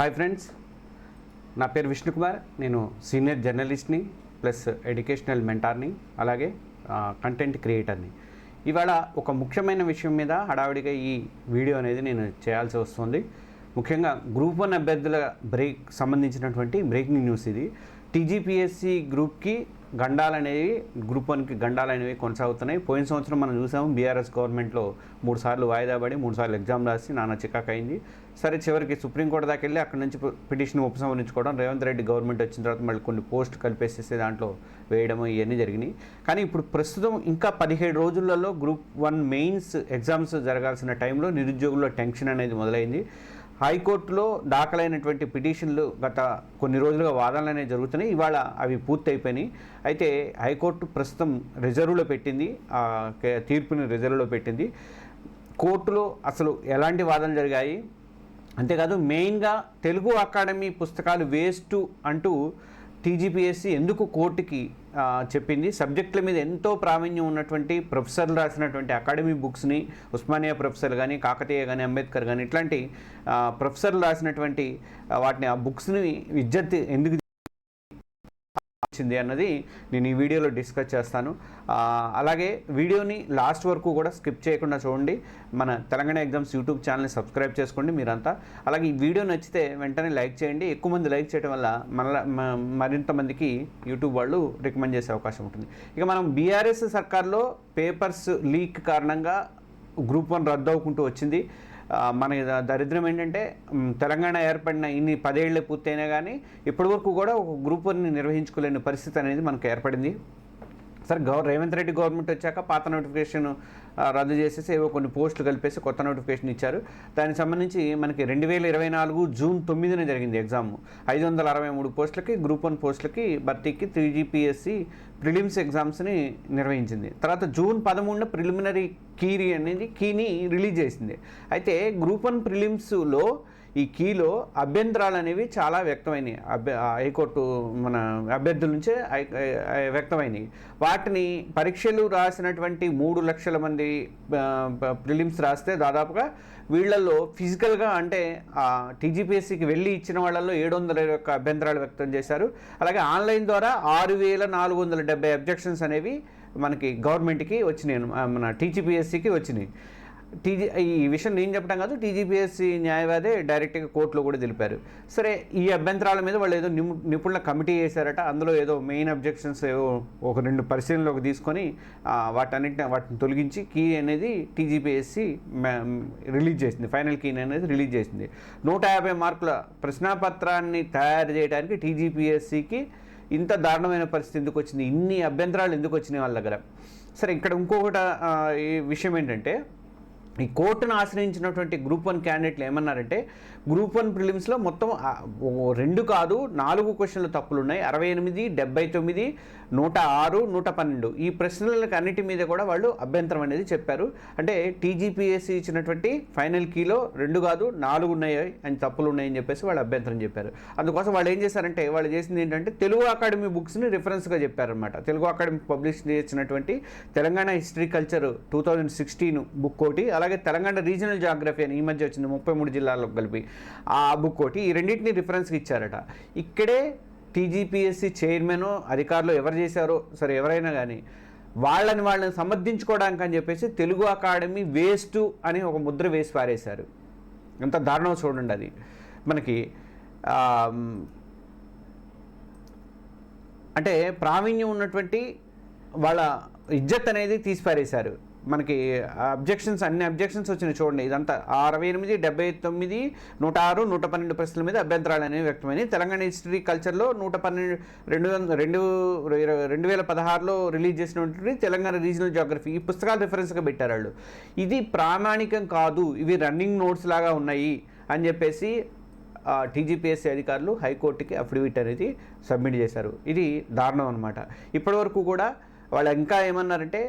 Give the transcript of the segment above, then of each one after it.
Hi friends నా పేరు విష్ణుకుమార్. నేను సీనియర్ జర్నలిస్ట్ని ప్లస్ ఎడ్యుకేషనల్ మెంటార్ని అలాగే కంటెంట్ క్రియేటర్ని ఇవాళ ఒక ముఖ్యమైన విషయం మీద హడావిడిగా ఈ వీడియో అనేది నేను చేయాల్సి వస్తుంది. ముఖ్యంగా గ్రూప్ వన్ అభ్యర్థుల బ్రేక్ సంబంధించినటువంటి బ్రేకింగ్ న్యూస్ ఇది. టీజీపీఎస్సి గ్రూప్కి గండాలు అనేవి గ్రూప్ వన్కి గండాలనేవి కొనసాగుతున్నాయి. పోయిన సంవత్సరం మనం చూసాము బీఆర్ఎస్ గవర్నమెంట్లో మూడు సార్లు వాయిదా పడి మూడు సార్లు ఎగ్జామ్ రాసి నానా చికాకు అయింది సరే చివరికి సుప్రీంకోర్టు దాకా వెళ్ళి అక్కడ నుంచి పిటిషన్ ఉపసంహరించుకోవడం రేవంత్ రెడ్డి గవర్నమెంట్ వచ్చిన తర్వాత మళ్ళీ కొన్ని పోస్ట్ కలిపేసేసి దాంట్లో వేయడం ఇవన్నీ జరిగినాయి. కానీ ఇప్పుడు ప్రస్తుతం ఇంకా పదిహేడు రోజులలో గ్రూప్ వన్ మెయిన్స్ ఎగ్జామ్స్ జరగాల్సిన టైంలో నిరుద్యోగుల్లో టెన్షన్ అనేది మొదలైంది. హైకోర్టులో దాఖలైనటువంటి పిటిషన్లు గత కొన్ని రోజులుగా వాదనలు అనేవి జరుగుతున్నాయి. ఇవాళ అవి పూర్తయిపోయినాయి. అయితే హైకోర్టు ప్రస్తుతం రిజర్వ్లో పెట్టింది. తీర్పుని రిజర్వ్లో పెట్టింది. కోర్టులో అసలు ఎలాంటి వాదనలు జరిగాయి? అంతేకాదు మెయిన్గా తెలుగు అకాడమీ పుస్తకాలు వేస్ట్ అంటూ టీజీపీఎస్సీ ఎందుకు కోర్టుకి చెప్పింది? సబ్జెక్టుల మీద ఎంతో ప్రావీణ్యం ఉన్నటువంటి ప్రొఫెసర్లు రాసినటువంటి అకాడమీ బుక్స్ని ఉస్మానియా ప్రొఫెసర్ కానీ కాకతీయ కానీ అంబేద్కర్ కానీ ఇట్లాంటి ప్రొఫెసర్లు రాసినటువంటి వాటిని ఆ బుక్స్ని విద్యార్థి ఎందుకు వచ్చింది అన్నది నేను ఈ వీడియోలో డిస్కస్ చేస్తాను. అలాగే వీడియోని లాస్ట్ వరకు కూడా స్కిప్ చేయకుండా చూడండి. మన తెలంగాణ ఎగ్జామ్స్ యూట్యూబ్ ఛానల్ని సబ్స్క్రైబ్ చేసుకోండి మీరంతా. అలాగే ఈ వీడియో నచ్చితే వెంటనే లైక్ చేయండి. ఎక్కువ మంది లైక్ చేయడం వల్ల మళ్ళీ మరింత మందికి యూట్యూబ్ వాళ్ళు రికమెండ్ చేసే అవకాశం ఉంటుంది. ఇక మనం బీఆర్ఎస్ సర్కార్లో పేపర్స్ లీక్ కారణంగా గ్రూప్ వన్ రద్దు అవుకుంటూ వచ్చింది. మన దరిద్రం ఏంటంటే తెలంగాణ ఏర్పడిన ఇన్ని పదేళ్ళు పూర్తయినా కానీ ఇప్పటివరకు కూడా ఒక గ్రూప్ వన్ని నిర్వహించుకోలేని పరిస్థితి అనేది మనకు ఏర్పడింది. Sir gover Revanth Reddy government వచ్చాక పాత నోటిఫికేషన్ రద్దు చేసేసి ఏవో కొన్ని పోస్టులు కలిపేసి కొత్త నోటిఫికేషన్ ఇచ్చారు. దానికి సంబంధించి మనకి రెండు వేల ఇరవై నాలుగు జూన్ తొమ్మిదిన జరిగింది ఎగ్జామ్. ఐదు వందల అరవై మూడు పోస్టులకి గ్రూప్ వన్ పోస్టులకి భర్తీకి త్రీ జీపీఎస్సి ప్రిలిమ్స్ ఎగ్జామ్స్ని నిర్వహించింది. తర్వాత జూన్ పదమూడున ప్రిలిమినరీ కీరీ అనేది కీని రిలీజ్ చేసింది. అయితే గ్రూప్ వన్ ప్రిలిమ్స్లో ఈ కీలో అభ్యంతరాలు అనేవి చాలా వ్యక్తమైనవి అభ్య హైకోర్టు మన అభ్యర్థుల నుంచే వ్యక్తమైనవి వాటిని పరీక్షలు రాసినటువంటి మూడు లక్షల మంది ప్రిలిమ్స్ రాస్తే దాదాపుగా వీళ్ళల్లో ఫిజికల్గా అంటే టీజీపీఎస్సికి వెళ్ళి ఇచ్చిన వాళ్ళల్లో ఏడు వందల యొక్క అభ్యంతరాలు వ్యక్తం చేశారు. అలాగే ఆన్లైన్ ద్వారా ఆరు వేల నాలుగు వందల డెబ్బై అబ్జెక్షన్స్ అనేవి మనకి గవర్నమెంట్కి వచ్చినాయి మన టీజీపీఎస్సికి వచ్చినాయి. టీజీ ఈ విషయం నేను చెప్పడం కాదు టీజీపీఎస్సీ న్యాయవాదే డైరెక్ట్గా కోర్టులో కూడా తెలిపారు. సరే ఈ అభ్యంతరాల మీద వాళ్ళు ఏదో నిపు నిపుణుల కమిటీ చేశారట అందులో ఏదో మెయిన్ అబ్జెక్షన్స్ ఏవో ఒక రెండు పరిశీలనలోకి తీసుకొని వాటన్నిటిని వాటిని తొలగించి కీ అనేది టీజీపీఎస్సీ రిలీజ్ చేసింది ఫైనల్ కీ అనేది రిలీజ్ చేసింది. నూట యాభై మార్కుల ప్రశ్నాపత్రాన్ని తయారు చేయడానికి టీజీపీఎస్సీకి ఇంత దారుణమైన పరిస్థితి ఎందుకు వచ్చింది? ఇన్ని అభ్యంతరాలు ఎందుకు వచ్చినాయి వాళ్ళ దగ్గర? సరే ఇక్కడ ఇంకొకటి ఈ విషయం ఏంటంటే ఈ కోర్టును ఆశ్రయించినటువంటి గ్రూప్ వన్ క్యాండిడేట్లు ఏమన్నారంటే గ్రూప్ వన్ ప్రిలిమ్స్లో మొత్తం రెండు కాదు నాలుగు క్వశ్చన్లు తప్పులు ఉన్నాయి అరవై ఎనిమిది డెబ్బై తొమ్మిది నూట ఆరు నూట పన్నెండు. ఈ ప్రశ్నలకు అన్నిటి మీద కూడా వాళ్ళు అభ్యంతరం అనేది చెప్పారు. అంటే టీజీపీఎస్సీ ఇచ్చినటువంటి ఫైనల్ కీలో రెండు కాదు నాలుగు ఉన్నాయి అని తప్పులు ఉన్నాయని చెప్పేసి వాళ్ళు అభ్యంతరం చెప్పారు. అందుకోసం వాళ్ళు ఏం చేశారంటే వాళ్ళు చేసింది ఏంటంటే తెలుగు అకాడమీ బుక్స్ని రిఫరెన్స్గా చెప్పారనమాట తెలుగు అకాడమీ పబ్లిష్ చేసినటువంటి Telangana history culture two thousand sixteen book ఒకటి అలాగే తెలంగాణ రీజనల్ జాగ్రఫీ అని ఈ మధ్య వచ్చింది ముప్పై మూడు జిల్లాలకు కలిపి. ఆ బుక్ ఒకటి ఈ రెండింటిని రిఫరెన్స్కి ఇచ్చారట. ఇక్కడే టీజీపీఎస్సీ చైర్మన్ అధికారులు ఎవరు చేశారో సరే ఎవరైనా కానీ వాళ్ళని వాళ్ళని సమర్థించుకోవడానికి అని చెప్పేసి తెలుగు అకాడమీ వేస్ట్ అని ఒక ముద్ర వేసి పారేశారు. ఎంత దారుణం చూడండి అది. మనకి అంటే ప్రావీణ్యం ఉన్నటువంటి వాళ్ళ ఇజ్జత్ అనేది తీసిపారేశారు. మనకి అబ్జెక్షన్స్ అన్ని అబ్జెక్షన్స్ వచ్చినాయి చూడండి. ఇదంతా అరవై ఎనిమిది డెబ్బై తొమ్మిది నూట ఆరు నూట పన్నెండు ప్రశ్నల మీద అభ్యంతరాలు అనేవి వ్యక్తమైనవి. తెలంగాణ హిస్టరీ కల్చర్లో నూట పన్నెండు రెండు వందల రెండు రెండు వేల పదహారులో రిలీజ్ చేసినటువంటి తెలంగాణ రీజనల్ జాగ్రఫీ ఈ పుస్తకాలు రిఫరెన్స్గా పెట్టారు వాళ్ళు. ఇది ప్రామాణికం కాదు ఇవి రన్నింగ్ నోట్స్ లాగా ఉన్నాయి అని చెప్పేసి టీజీపీఎస్సీ అధికారులు హైకోర్టుకి అఫిడవిట్ అనేది సబ్మిట్ చేశారు. ఇది దారుణం అనమాట ఇప్పటివరకు కూడా వాళ్ళు ఇంకా ఏమన్నారంటే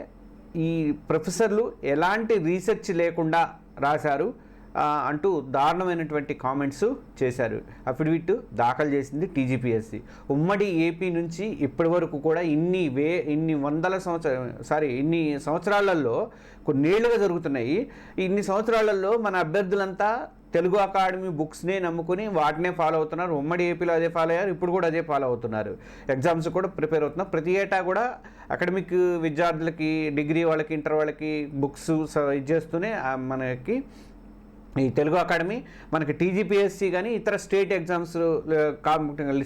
ఈ ప్రొఫెసర్లు ఎలాంటి రీసెర్చ్ లేకుండా రాశారు? అంటూ దారుణమైనటువంటి కామెంట్స్ చేశారు. అఫిడవిట్ దాఖలు చేసింది టీజీపీఎస్సీ. ఉమ్మడి ఏపీ నుంచి ఇప్పటి వరకు కూడా ఇన్ని వే ఇన్ని వందల సంవత్సర సారీ ఇన్ని సంవత్సరాలలో కొన్నేళ్ళుగా జరుగుతున్నాయి. ఇన్ని సంవత్సరాలలో మన అభ్యర్థులంతా తెలుగు అకాడమీ బుక్స్నే నమ్ముకుని వాటినే ఫాలో అవుతున్నారు. ఉమ్మడి ఏపీలో అదే ఫాలో అయ్యారు. ఇప్పుడు కూడా అదే ఫాలో అవుతున్నారు. ఎగ్జామ్స్ కూడా ప్రిపేర్ అవుతున్నారు. ప్రతి ఏటా కూడా అకాడమిక్ విద్యార్థులకి డిగ్రీ వాళ్ళకి ఇంటర్ వాళ్ళకి బుక్స్ ఇది చేస్తూనే మనకి ఈ తెలుగు అకాడమీ మనకి టీజీపీఎస్సీ కానీ ఇతర స్టేట్ ఎగ్జామ్స్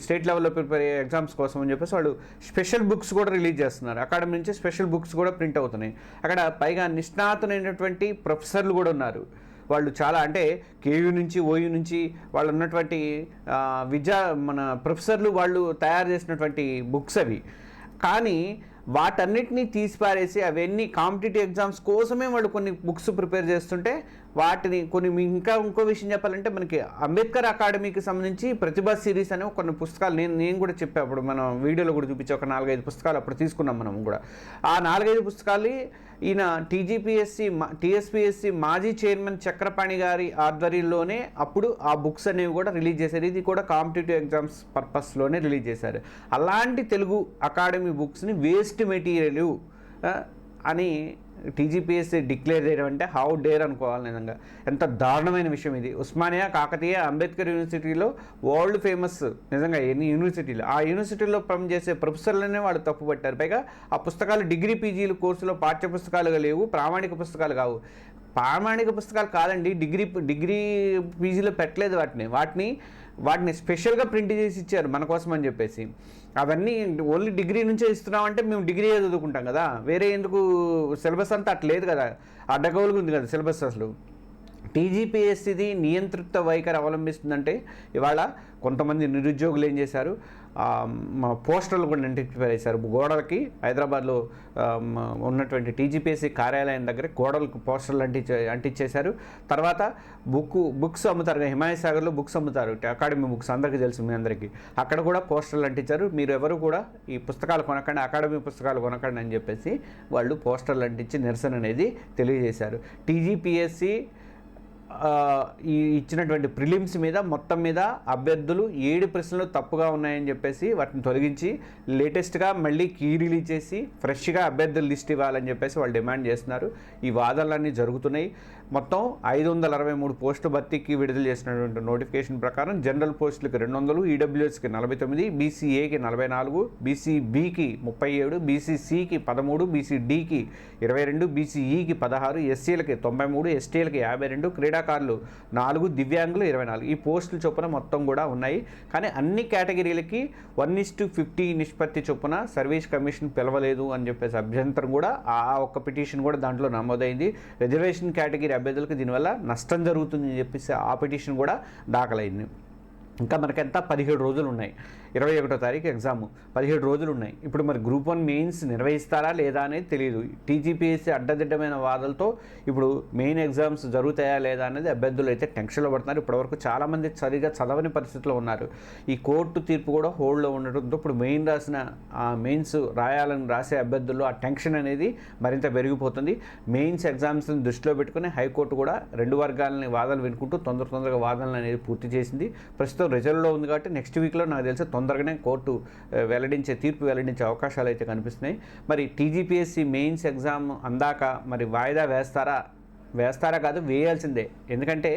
స్టేట్ లెవెల్లో ప్రిపేర్ అయ్యే ఎగ్జామ్స్ కోసం అని చెప్పేసి వాళ్ళు స్పెషల్ బుక్స్ కూడా రిలీజ్ చేస్తున్నారు. అకాడమీ నుంచి స్పెషల్ బుక్స్ కూడా ప్రింట్ అవుతున్నాయి. అక్కడ పైగా నిష్ణాతులైనటువంటి ప్రొఫెసర్లు కూడా ఉన్నారు. వాళ్ళు చాలా అంటే కేయూ నుంచి ఓయూ నుంచి వాళ్ళు ఉన్నటువంటి విద్యా మన ప్రొఫెసర్లు వాళ్ళు తయారు చేసినటువంటి బుక్స్ అవి. కానీ వాటన్నిటినీ తీసిపారేసి అవన్నీ కాంపిటేటివ్ ఎగ్జామ్స్ కోసమే వాళ్ళు కొన్ని బుక్స్ ప్రిపేర్ చేస్తుంటే వాటిని కొన్ని ఇంకా ఇంకో విషయం చెప్పాలంటే మనకి అంబేద్కర్ అకాడమీకి సంబంధించి ప్రతిభా సిరీస్ అనే కొన్ని పుస్తకాలు నేను నేను కూడా చెప్పా అప్పుడు మనం వీడియోలో కూడా చూపించే ఒక నాలుగైదు పుస్తకాలు అప్పుడు తీసుకున్నాం మనం కూడా. ఆ నాలుగైదు పుస్తకాలు ఈయన టీజీపీఎస్సి టీఎస్పీఎస్సి మాజీ చైర్మన్ చక్రపాణి గారి ఆధ్వర్యంలోనే అప్పుడు ఆ బుక్స్ అనేవి కూడా రిలీజ్ చేశారు. ఇది కూడా కాంపిటేటివ్ ఎగ్జామ్స్ పర్పస్లోనే రిలీజ్ చేశారు. అలాంటి తెలుగు అకాడమీ బుక్స్ని వేస్ట్ మెటీరియల్ అని టీజీపీఎస్సీ డిక్లేర్ చేయడం అంటే హౌ డేర్ అనుకోవాలి నిజంగా. ఎంత దారుణమైన విషయం ఇది. ఉస్మానియా కాకతీయ అంబేద్కర్ యూనివర్సిటీలో వరల్డ్ ఫేమస్ నిజంగా ఎన్ని యూనివర్సిటీలు. ఆ యూనివర్సిటీలో పనిచేసే ప్రొఫెసర్లనే వాళ్ళు తప్పుపట్టారు పైగా ఆ పుస్తకాలు డిగ్రీ పీజీలు కోర్సులో పాఠ్య పుస్తకాలుగా లేవు ప్రామాణిక పుస్తకాలు కావు. ప్రామాణిక పుస్తకాలు కాదండి డిగ్రీ డిగ్రీ పీజీలో పెట్టలేదు వాటిని. వాటిని వాటిని స్పెషల్గా ప్రింట్ చేసి ఇచ్చారు మన కోసం అని చెప్పేసి. అవన్నీ ఓన్లీ డిగ్రీ నుంచే ఇస్తున్నామంటే మేము డిగ్రీ చదువుకుంటాం కదా. వేరే ఎందుకు సిలబస్ అంతా అట్లేదు లేదు కదా. అడ్డగోలుగా ఉంది కదా సిలబస్ అసలు. టీజీపీఎస్సీది నియంత్రిత వైఖరి అవలంబిస్తుందంటే ఇవాళ కొంతమంది నిరుద్యోగులు ఏం చేశారు? పోస్టర్లు కూడా అంటించారు గోడలకి హైదరాబాద్లో ఉన్నటువంటి టీజీపీఎస్సీ కార్యాలయం దగ్గర గోడలకు పోస్టర్లు అంటించే అంటించేశారు తర్వాత బుక్ బుక్స్ అమ్ముతారు హిమాయసాగర్లో హిమాయత్ సాగర్లో బుక్స్ అమ్ముతారు అకాడమీ బుక్స్ అందరికీ తెలుసు మీ అందరికీ. అక్కడ కూడా పోస్టర్లు అంటించారు. మీరు ఎవరు కూడా ఈ పుస్తకాలు కొనకండి అకాడమీ పుస్తకాలు కొనకండి అని చెప్పేసి వాళ్ళు పోస్టర్లు అంటించి నిరసన అనేది తెలియజేశారు. టీజీపీఎస్సీ ఈ ఇచ్చినటువంటి ప్రిలిమ్స్ మీద మొత్తం మీద అభ్యర్థులు ఏడు ప్రశ్నలు తప్పుగా ఉన్నాయని చెప్పేసి వాటిని తొలగించి లేటెస్ట్గా మళ్ళీ కీ రిలీజ్ చేసి ఫ్రెష్గా అభ్యర్థుల లిస్ట్ ఇవ్వాలని చెప్పేసి వాళ్ళు డిమాండ్ చేస్తున్నారు. ఈ వాదనలన్నీ జరుగుతున్నాయి. మొత్తం ఐదు వందల అరవై మూడు పోస్టు భర్తీకి విడుదల చేసినటువంటి నోటిఫికేషన్ ప్రకారం జనరల్ పోస్టులకు రెండు వందలు ఈడబ్ల్యూఎస్కి నలభై తొమ్మిది బీసీఏకి నలభై నాలుగు బీసీబీకి ముప్పై ఏడు బీసీసీకి పదమూడు బీసీడీకి ఇరవై రెండు బీసీఈకి పదహారు ఎస్సీలకి తొంభై మూడు ఎస్టీలకి యాభై రెండు క్రీడాకారులు నాలుగు దివ్యాంగులు ఇరవై నాలుగు ఈ పోస్టులు చొప్పున మొత్తం కూడా ఉన్నాయి. కానీ అన్ని కేటగిరీలకి వన్ ఇస్ టు ఫిఫ్టీ నిష్పత్తి చొప్పున సర్వీస్ కమిషన్ పిలవలేదు అని చెప్పేసి అభ్యంతరం కూడా ఆ ఒక్క పిటిషన్ కూడా దాంట్లో నమోదైంది. రిజర్వేషన్ కేటగిరీ అభ్యర్థులకు దీనివల్ల నష్టం జరుగుతుంది అని చెప్పేసి ఆ పిటిషన్ కూడా దాఖలైంది. ఇంకా మనకెంత? పదిహేడు రోజులు ఉన్నాయి ఇరవై ఒకటో తారీఖు ఎగ్జామ్ పదిహేడు రోజులు ఉన్నాయి. ఇప్పుడు మరి గ్రూప్ వన్ మెయిన్స్ నిర్వహిస్తారా లేదా అనేది తెలియదు టీజీపీఎస్సీ అడ్డదిడ్డమైన వాదలతో ఇప్పుడు మెయిన్ ఎగ్జామ్స్ జరుగుతాయా లేదా అనేది అభ్యర్థులు అయితే టెన్షన్లో పడుతున్నారు. ఇప్పటివరకు చాలామంది సరిగా చదవని పరిస్థితిలో ఉన్నారు. ఈ కోర్టు తీర్పు కూడా హోల్డ్లో ఉండటంతో ఇప్పుడు మెయిన్ రాసిన ఆ మెయిన్స్ రాయాలని రాసే అభ్యర్థుల్లో ఆ టెన్షన్ అనేది మరింత పెరిగిపోతుంది. మెయిన్స్ ఎగ్జామ్స్ని దృష్టిలో పెట్టుకుని హైకోర్టు కూడా రెండు వర్గాలని వాదనలు వినుకుంటూ తొందర తొందరగా వాదనలు అనేది పూర్తి చేసింది. ప్రస్తుతం రిజల్ట్లో ఉంది కాబట్టి నెక్స్ట్ వీక్లో నాకు తెలిసి తొందరగానే కోర్టు వెల్లడించే తీర్పు వెల్లడించే అవకాశాలు అయితే కనిపిస్తున్నాయి. మరి టీజీపీఎస్సీ మెయిన్స్ ఎగ్జామ్ అందాక మరి వాయిదా వేస్తారా? వేస్తారా కాదు వేయాల్సిందే. ఎందుకంటే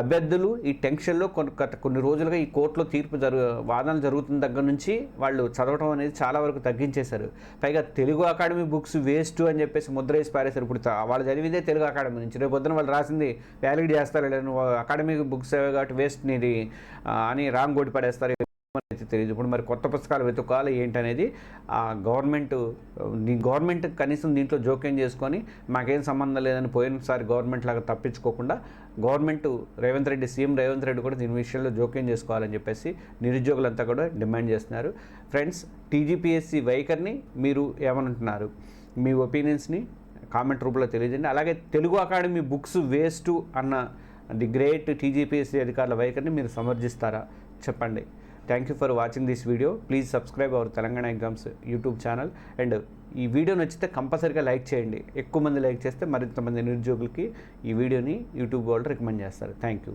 అభ్యర్థులు ఈ టెన్షన్లో కొన్ని కొన్ని రోజులుగా ఈ కోర్టులో తీర్పు జరు వాదనలు జరుగుతున్న దగ్గర నుంచి వాళ్ళు చదవటం అనేది చాలా వరకు తగ్గించేశారు. పైగా తెలుగు అకాడమీ బుక్స్ వేస్ట్ అని చెప్పేసి ముద్ర వేసి పారేశారు. ఇప్పుడు వాళ్ళు చదివిందే తెలుగు అకాడమీ నుంచి. రేపు పొద్దున వాళ్ళు రాసింది వ్యాలిడ్ చేస్తారు. లేదు అకాడమీ అకాడమిక్ బుక్స్ కాబట్టి వేస్ట్ నీది అని రాంగ్ కొట్టి పడేస్తారు. అయితే తెలియదు. ఇప్పుడు మరి కొత్త పుస్తకాలు వెతుక్కోవాలి ఏంటనేది ఆ గవర్నమెంట్ గవర్నమెంట్ కనీసం దీంట్లో జోక్యం చేసుకొని మాకేం సంబంధం లేదని పోయినసారి గవర్నమెంట్ లాగా తప్పించుకోకుండా గవర్నమెంట్ రేవంత్ రెడ్డి సీఎం రేవంత్ రెడ్డి కూడా దీని విషయంలో జోక్యం చేసుకోవాలని చెప్పేసి నిరుద్యోగులంతా కూడా డిమాండ్ చేస్తున్నారు. ఫ్రెండ్స్ టీజీపీఎస్సీ వైఖరిని మీరు ఏమనుంటున్నారు? మీ ఒపీనియన్స్ని కామెంట్ రూపంలో తెలియజేయండి. అలాగే తెలుగు అకాడమీ బుక్స్ వేస్ట్ అన్న ది గ్రేట్ టీజీపీఎస్సీ అధికారుల వైఖరిని మీరు సమర్థిస్తారా? చెప్పండి. Thank you for watching this video please subscribe our Telangana exams YouTube channel and ఈ వీడియో నచ్చితే కంపల్సరీగా లైక్ చేయండి. ఎక్కువ మంది లైక్ చేస్తే మరింత మంది నిరుద్యోగులకి ఈ వీడియోని యూట్యూబ్ వాళ్ళు రికమెండ్ చేస్తారు. Thank you